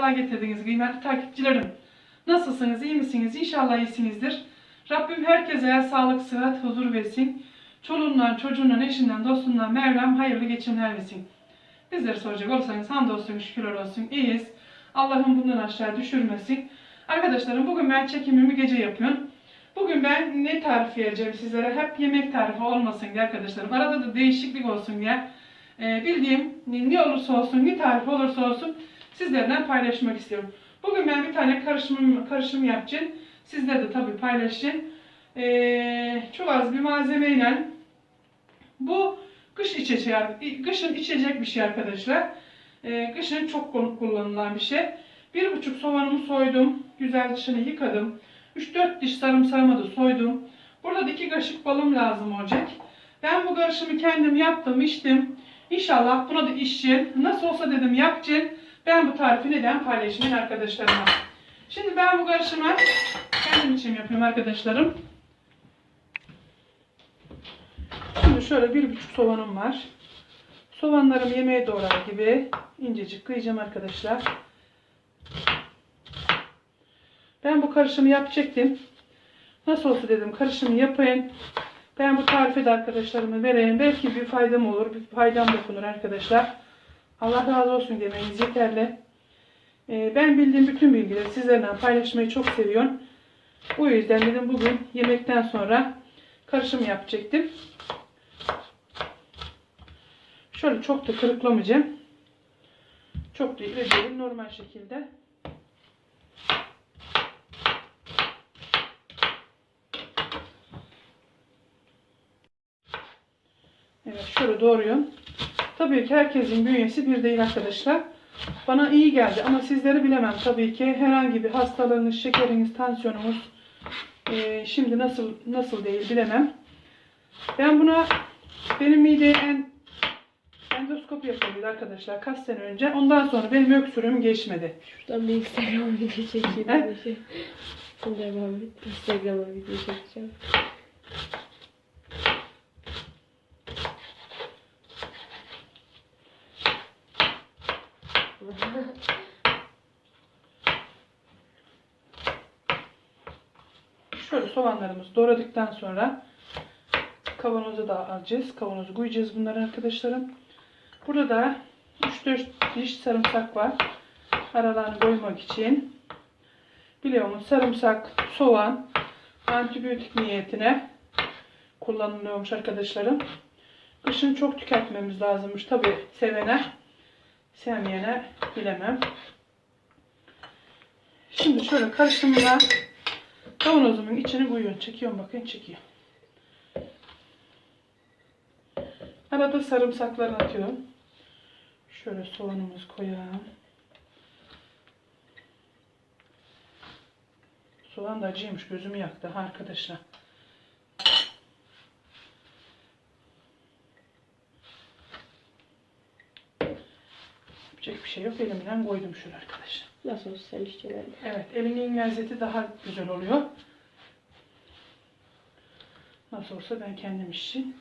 sefalar getirdiniz kıymetli takipçilerim. Nasılsınız, iyi misiniz? İnşallah iyisinizdir. Rabbim herkese sağlık, sıhhat, huzur versin. Çoluğundan, çocuğundan, eşinden, dostundan Mevlam hayırlı geçimler versin. Bizleri soracak olsanız hamdolsun, şükürler olsun, iyiyiz. Allah'ım bundan aşağı düşürmesin. Arkadaşlarım bugün ben çekimimi gece yapıyorum. Bugün ben ne tarif vereceğim sizlere? Hep yemek tarifi olmasın diye arkadaşlarım. Arada da değişiklik olsun diye. Ee, bildiğim ne olursa olsun, ne tarif olursa olsun sizlerle paylaşmak istiyorum. Bugün ben bir tane karışım, karışım yapacağım. Sizler de tabii paylaşın. Ee, çok az bir malzemeyle bu kış içeceği, kışın içecek bir şey arkadaşlar. Ee, kışın çok kul- kullanılan bir şey. Bir buçuk soğanımı soydum. Güzel dışını yıkadım. 3-4 diş sarımsağımı da soydum. Burada da iki kaşık balım lazım olacak. Ben bu karışımı kendim yaptım, içtim. İnşallah buna da içeceğim. Nasıl olsa dedim yapacağım. Ben bu tarifi neden paylaşayım arkadaşlarıma. Şimdi ben bu karışımı kendim için yapıyorum arkadaşlarım. Şimdi şöyle bir buçuk soğanım var. Soğanlarımı yemeğe doğrar gibi incecik kıyacağım arkadaşlar. Ben bu karışımı yapacaktım. Nasıl olsa dedim karışımı yapayım. Ben bu tarifi de arkadaşlarıma vereyim. Belki bir faydam olur, bir faydam dokunur arkadaşlar. Allah razı olsun demeniz yeterli. Ee, ben bildiğim bütün bilgileri sizlerle paylaşmayı çok seviyorum. Bu yüzden dedim bugün yemekten sonra karışım yapacaktım. Şöyle çok da kırıklamayacağım. Çok da değil, normal şekilde. Evet şöyle doğruyorum. Tabii ki herkesin bünyesi bir değil arkadaşlar. Bana iyi geldi ama sizleri bilemem tabii ki. Herhangi bir hastalığınız, şekeriniz, tansiyonunuz eee, şimdi nasıl nasıl değil bilemem. Ben buna benim mideye en endoskop yapıldı arkadaşlar kaç sene önce. Ondan sonra benim öksürüğüm geçmedi. Şuradan bir Instagram video çekeyim. He? Şimdi devam et. Instagram'a video çekeceğim. Şöyle soğanlarımızı doğradıktan sonra kavanoza da alacağız. Kavanozu koyacağız bunları arkadaşlarım. Burada da 3-4 diş sarımsak var. Aralarını koymak için. Biliyor? Sarımsak, soğan antibiyotik niyetine kullanılıyormuş arkadaşlarım. Kışın çok tüketmemiz lazımmış. Tabi sevene, sevmeyene bilemem. Şimdi şöyle karışımına Kavanozumun içini koyuyorum. Çekiyorum bakın çekiyor. Arada sarımsaklarını atıyorum. Şöyle soğanımızı koyalım. Soğan da acıymış. Gözümü yaktı ha arkadaşlar. Yapacak bir şey yok. Elimden koydum şöyle arkadaşlar. Nasıl sen işte Evet, elinin lezzeti daha güzel oluyor. Nasıl olsa ben kendim için.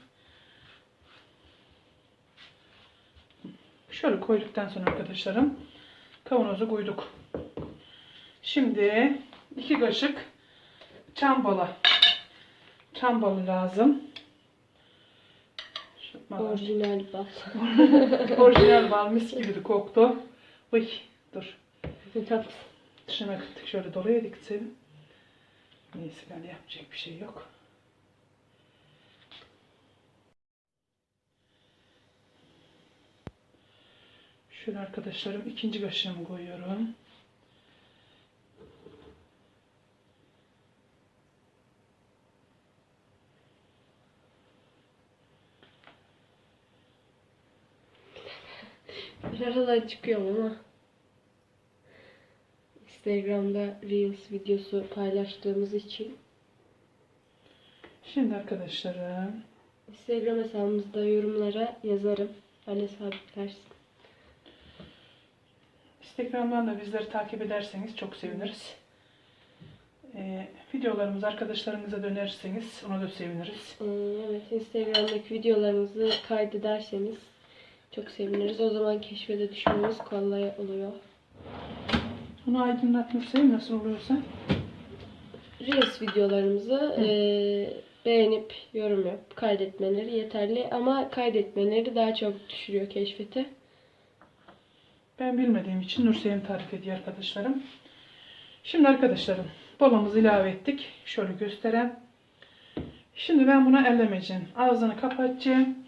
Şöyle koyduktan sonra arkadaşlarım kavanozu koyduk. Şimdi iki kaşık çam balı. Çam balı lazım. Orijinal bal. Orijinal bal mis gibi koktu. Uy, dur. Tat. Dışına kıttık şöyle doluya diktim. Neyse ben yapacak bir şey yok. Şöyle arkadaşlarım ikinci kaşığımı koyuyorum. Aralar çıkıyorum ama Instagram'da Reels videosu paylaştığımız için Şimdi arkadaşlarım Instagram hesabımızda yorumlara yazarım. Anne sabitlersin. Instagram'dan da bizleri takip ederseniz çok seviniriz. Ee, videolarımızı arkadaşlarınıza da önerirseniz ona da seviniriz. Ee, Evet, Instagram'daki videolarımızı kaydederseniz çok seviniriz. O zaman keşfede düşmemiz kolay oluyor. Bunu aydınlatmak sevim nasıl oluyorsa. Reels videolarımızı eee, beğenip yorum yap, kaydetmeleri yeterli ama kaydetmeleri daha çok düşürüyor keşfete. Ben bilmediğim için Nursevim tarif ediyor arkadaşlarım. Şimdi arkadaşlarım balımızı ilave ettik. Şöyle göstereyim. Şimdi ben buna ellemeyeceğim. Ağzını kapatacağım.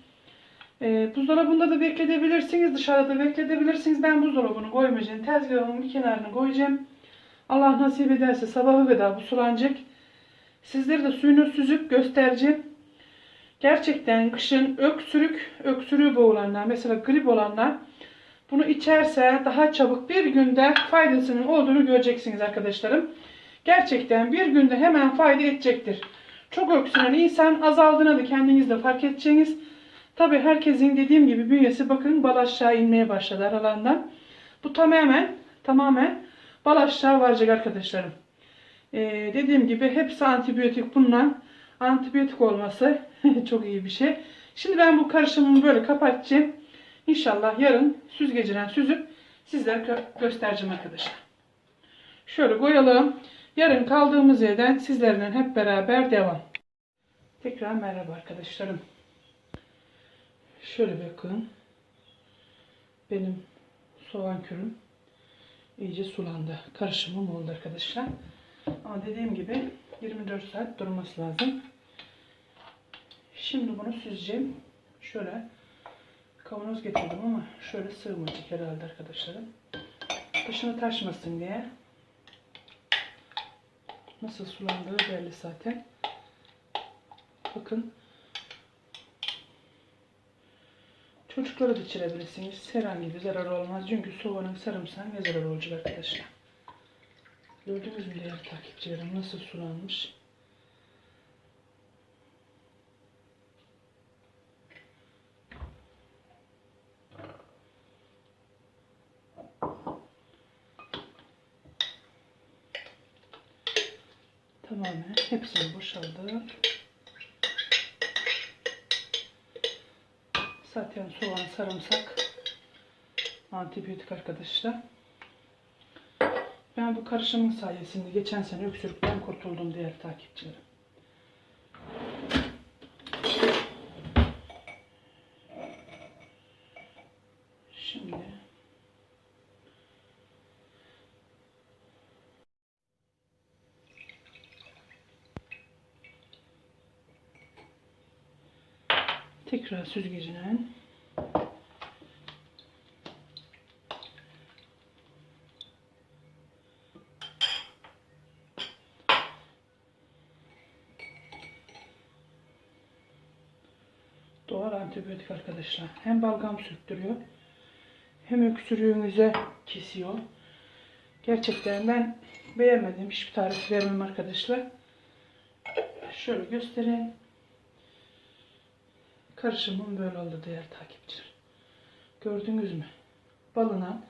Ee, buzdolabında da bekletebilirsiniz. Dışarıda da bekletebilirsiniz. Ben buzdolabını koymayacağım. Tezgahımın bir kenarına koyacağım. Allah nasip ederse sabaha kadar bu sulanacak. Sizlere de suyunu süzüp göstereceğim. Gerçekten kışın öksürük, öksürüğü boğulanlar, mesela grip olanlar bunu içerse daha çabuk bir günde faydasının olduğunu göreceksiniz arkadaşlarım. Gerçekten bir günde hemen fayda edecektir. Çok öksüren insan azaldığını da kendiniz de fark edeceğiniz. Tabi herkesin dediğim gibi bünyesi bakın bal aşağı inmeye başladı aralarından. Bu tamamen tamamen bal aşağı varacak arkadaşlarım. Ee, dediğim gibi hepsi antibiyotik bundan. Antibiyotik olması çok iyi bir şey. Şimdi ben bu karışımımı böyle kapatacağım. İnşallah yarın süzgecinden süzüp sizlere gö- göstereceğim arkadaşlar. Şöyle koyalım. Yarın kaldığımız yerden sizlerle hep beraber devam. Tekrar merhaba arkadaşlarım. Şöyle bakın. Benim soğan kürüm iyice sulandı. Karışımım oldu arkadaşlar. Ama dediğim gibi 24 saat durması lazım. Şimdi bunu süzeceğim. Şöyle kavanoz getirdim ama şöyle sığmayacak herhalde arkadaşlarım. Dışını taşmasın diye. Nasıl sulandığı belli zaten. Bakın. Çocuklara da içirebilirsiniz. Herhangi bir zarar olmaz. Çünkü soğanın sarımsağın ne zarar olacak arkadaşlar. Gördünüz mü değerli takipçilerim nasıl sulanmış. Tamamen hepsini boşaldı. Zaten soğan, sarımsak antibiyotik arkadaşlar. Ben bu karışımın sayesinde geçen sene öksürükten kurtuldum değerli takipçilerim. Şimdi tekrar süzgecine Doğal antibiyotik arkadaşlar. Hem balgam söktürüyor hem öksürüğünüze kesiyor. Gerçekten ben beğenmedim. Hiçbir tarif vermem arkadaşlar. Şöyle göstereyim. Karışımım böyle oldu değerli takipçiler. Gördünüz mü? Balına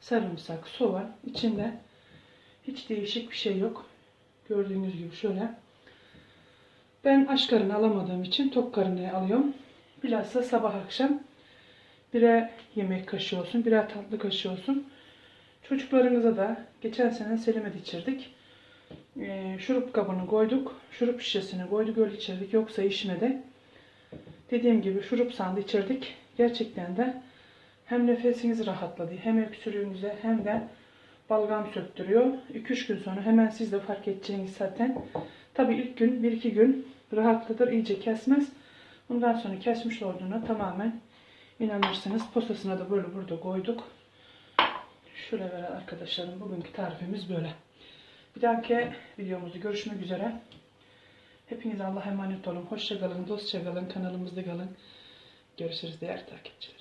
sarımsak, soğan içinde hiç değişik bir şey yok. Gördüğünüz gibi şöyle. Ben aç karını alamadığım için tok karını alıyorum. Bilhassa sabah akşam birer yemek kaşığı olsun, birer tatlı kaşığı olsun. Çocuklarımıza da geçen sene Selim'e içirdik. Ee, şurup kabını koyduk. Şurup şişesini koyduk öyle içirdik. Yoksa içmedi. Dediğim gibi şurup sandı içirdik. Gerçekten de hem nefesiniz rahatladı hem öksürüğünüze hem de balgam söktürüyor. 2-3 gün sonra hemen siz de fark edeceğiniz zaten. Tabii ilk gün 1-2 gün rahatlatır iyice kesmez. Bundan sonra kesmiş olduğuna tamamen inanırsınız. Posasına da böyle burada koyduk. Şöyle ver arkadaşlarım bugünkü tarifimiz böyle. Bir dahaki videomuzda görüşmek üzere. Hepiniz Allah'a emanet olun. Hoşça kalın, dostça kanalımızda kalın. Görüşürüz değerli takipçiler.